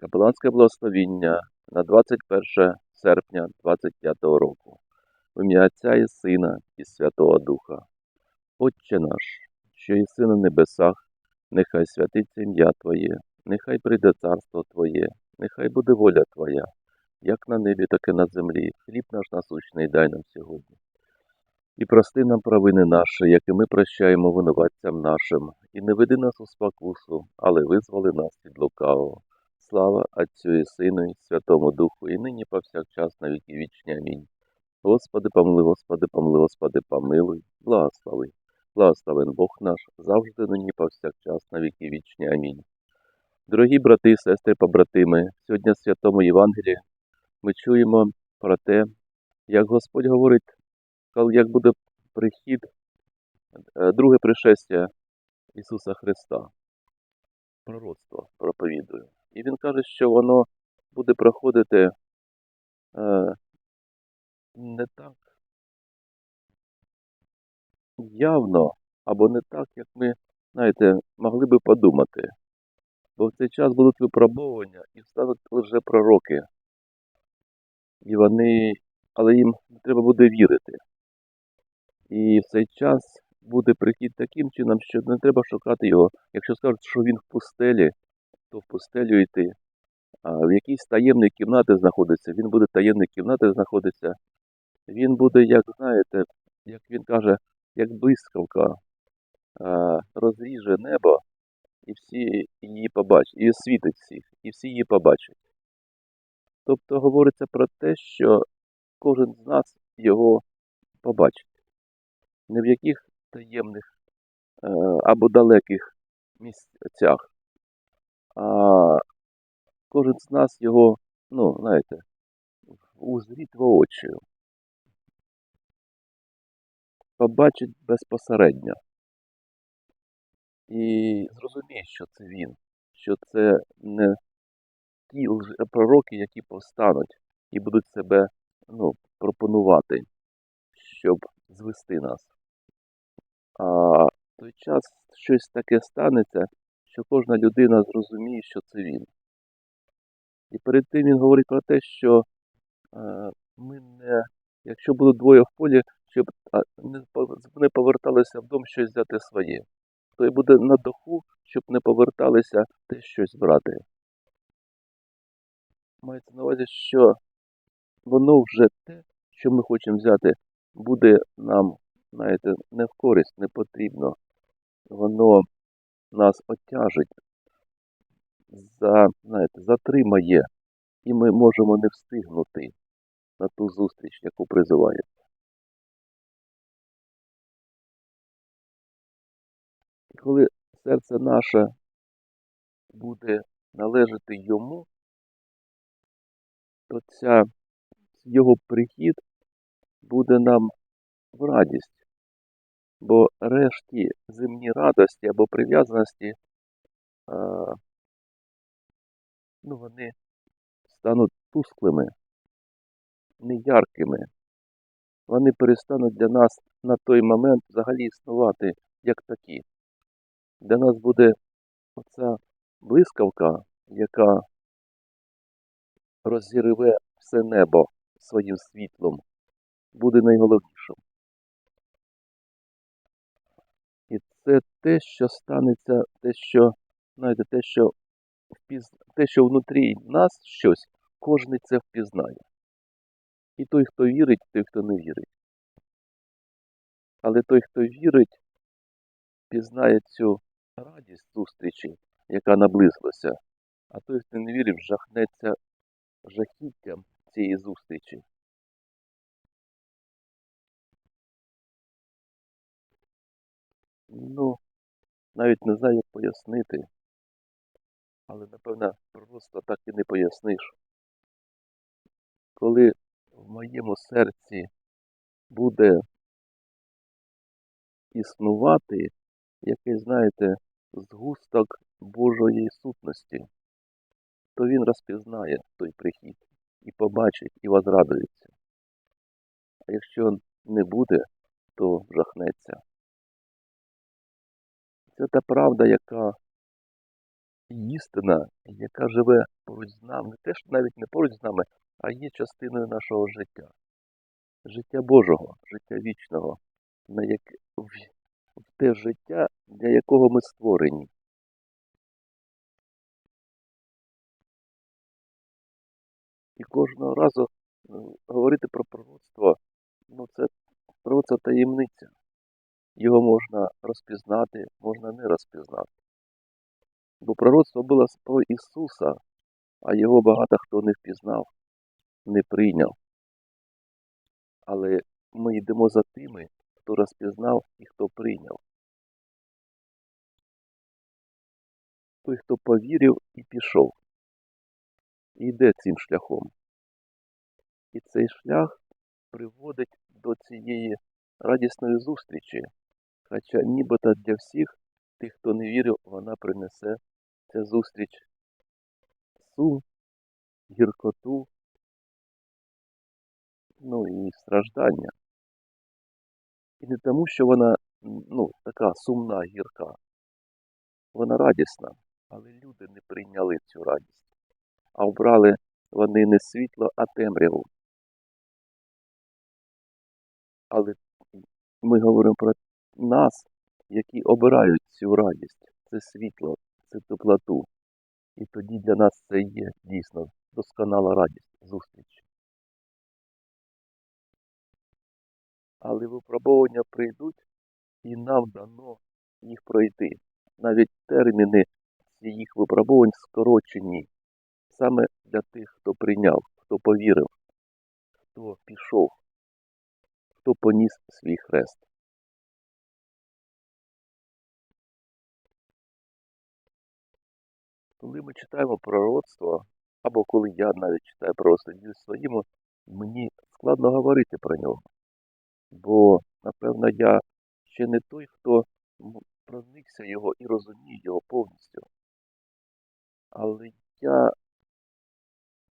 Капеланське благословіння на 21 серпня 25 року. В ім'я Отця і Сина і Святого Духа. Отче наш, що єси на небесах, нехай святиться ім'я Твоє, нехай прийде царство Твоє, нехай буде воля Твоя, як на небі, так і на землі. Хліб наш насущний дай нам сьогодні. І прости нам провини наші, як і ми прощаємо винуватцям нашим, і не веди нас у спокусу, але визволи нас від лукавого. Слава Отцю і Сину, і Святому Духу, і нині повсякчас на віки вічні. Амінь. Господи, помилуй, Господи, помилуй, Господи, помилуй, благослови. Благословен Бог наш, завжди нині повсякчас на віки вічні. Амінь. Дорогі брати і сестри, побратими, сьогодні в Святому Євангелії ми чуємо про те, як Господь говорить, як буде прихід, е, друге пришестя Ісуса Христа. Пророцтво проповідує. І він каже, що воно буде проходити е, не так явно, або не так, як ми, знаєте, могли би подумати. Бо в цей час будуть випробовування і встануть лише пророки. І вони, але їм треба буде вірити. І в цей час буде прихід таким чином, що не треба шукати його. Якщо скажуть, що він в пустелі, то в пустелю йти. А в якійсь таємній кімнаті знаходиться, він буде таємній кімнаті знаходиться. Він буде, як знаєте, як він каже, як блискавка, розріже небо, і всі її побачать, і освітить всіх, і всі її побачать. Тобто говориться про те, що кожен з нас його побачить. Не в яких таємних е, або далеких місцях, а кожен з нас його, ну, знаєте, узріть воочию. Побачить безпосередньо. І зрозуміє, що це він, що це не ті пророки, які повстануть і будуть себе ну, пропонувати, щоб звести нас. А в той час щось таке станеться, що кожна людина зрозуміє, що це він. І перед тим він говорить про те, що е, ми не, якщо будуть двоє в полі, щоб не, пов- не поверталися в дом щось взяти своє. Той буде на духу, щоб не поверталися теж щось брати. Мається на увазі, що воно вже те, що ми хочемо взяти, буде нам, знаєте, не в користь, не потрібно. Воно нас отяжить, за, знаєте, затримає, і ми можемо не встигнути на ту зустріч, яку призиває. І коли серце наше буде належати йому, то ця його прихід буде нам в радість, бо решті земні радості або прив'язаності, ну, вони стануть тусклими, неяркими. Вони перестануть для нас на той момент взагалі існувати як такі. Для нас буде оця блискавка, яка розірве все небо своїм світлом, буде найголовнішим. Це те, що станеться, те, що, знаєте, те, що впіз... те, що внутрі нас щось, кожен це впізнає. І той, хто вірить, і той, хто не вірить. Але той, хто вірить, пізнає цю радість зустрічі, яка наблизилася, а той, хто не вірив, жахнеться жахіттям цієї зустрічі. Ну, навіть не знаю, як пояснити, але, напевно, просто так і не поясниш. Коли в моєму серці буде існувати якийсь, знаєте, згусток Божої сутності, то він розпізнає той прихід і побачить, і возрадується. А якщо не буде, то жахнеться. Це та правда, яка істина, яка живе поруч з нами, те, що навіть не поруч з нами, а є частиною нашого життя. Життя Божого, життя вічного, на яке, в, те життя, для якого ми створені. І кожного разу е, говорити про пророцтво, ну це пророцтво таємниця. Його можна розпізнати, можна не розпізнати. Бо пророцтво було про Ісуса, а його багато хто не впізнав, не прийняв. Але ми йдемо за тими, хто розпізнав і хто прийняв. Той, хто повірив і пішов, і йде цим шляхом. І цей шлях приводить до цієї радісної зустрічі, хоча нібито для всіх тих, хто не вірив, вона принесе ця зустріч сум, гіркоту, ну і страждання. І не тому, що вона ну, така сумна, гірка. Вона радісна, але люди не прийняли цю радість, а обрали вони не світло, а темряву. Але ми говоримо про нас, які обирають цю радість, це світло, це теплоту. І тоді для нас це є дійсно досконала радість, зустріч. Але випробування прийдуть, і нам дано їх пройти. Навіть терміни цих випробувань скорочені саме для тих, хто прийняв, хто повірив, хто пішов, хто поніс свій хрест. Коли ми читаємо пророцтво, або коли я навіть читаю пророцтво своїм, мені складно говорити про нього. Бо, напевно, я ще не той, хто проникся його і розуміє його повністю. Але я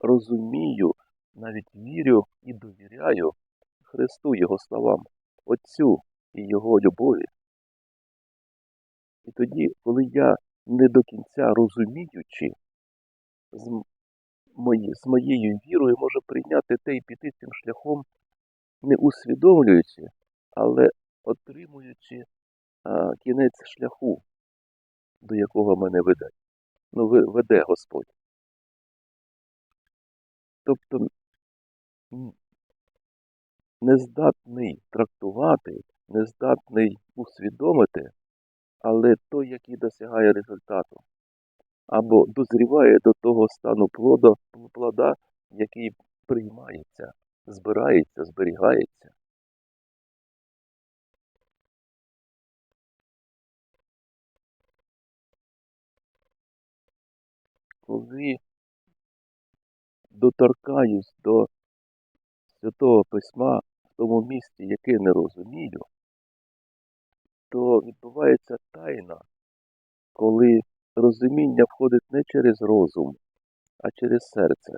розумію, навіть вірю і довіряю Христу Його словам, Отцю і Його любові. І тоді, коли я не до кінця розуміючи, з, мої, з моєю вірою можу прийняти те і піти цим шляхом, не усвідомлюючи, але отримуючи а, кінець шляху, до якого мене веде. Ну, веде Господь. Тобто нездатний трактувати, нездатний усвідомити, але той, який досягає результату, або дозріває до того стану плода, плода, який приймається, збирається, зберігається. Коли доторкаюсь до Святого Письма в тому місці, яке не розумію, то відбувається тайна, коли розуміння входить не через розум, а через серце.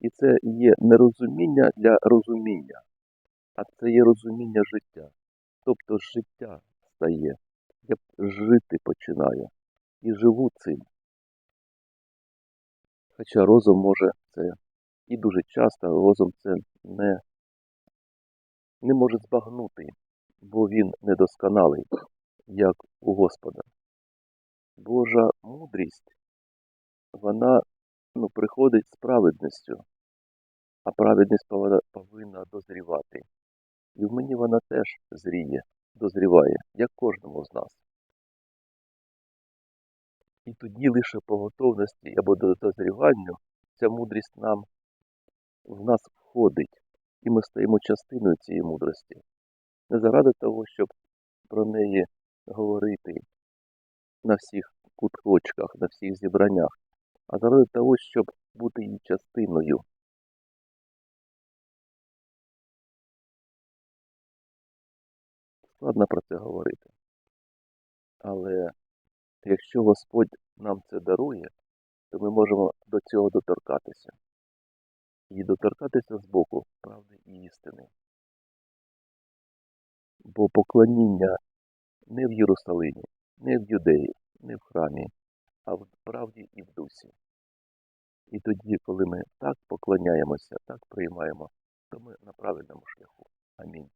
І це є не розуміння для розуміння, а це є розуміння життя. Тобто життя стає. Я жити починаю і живу цим. Хоча розум може це і дуже часто розум це не, не може збагнути, бо він недосконалий, як у Господа. Божа мудрість, вона ну, приходить з праведністю, а праведність повинна дозрівати. І в мені вона теж зріє, дозріває, як кожному з нас. І тоді лише по готовності або до дозрівання ця мудрість нам в нас входить, і ми стаємо частиною цієї мудрості. Не заради того, щоб про неї говорити на всіх куточках, на всіх зібраннях, а заради того, щоб бути її частиною. Складно про це говорити. Але якщо Господь нам це дарує, то ми можемо до цього доторкатися і доторкатися з боку правди і істини. Бо поклоніння не в Єрусалимі, не в Юдеї, не в храмі, а в правді і в дусі. І тоді, коли ми так поклоняємося, так приймаємо, то ми на правильному шляху. Амінь.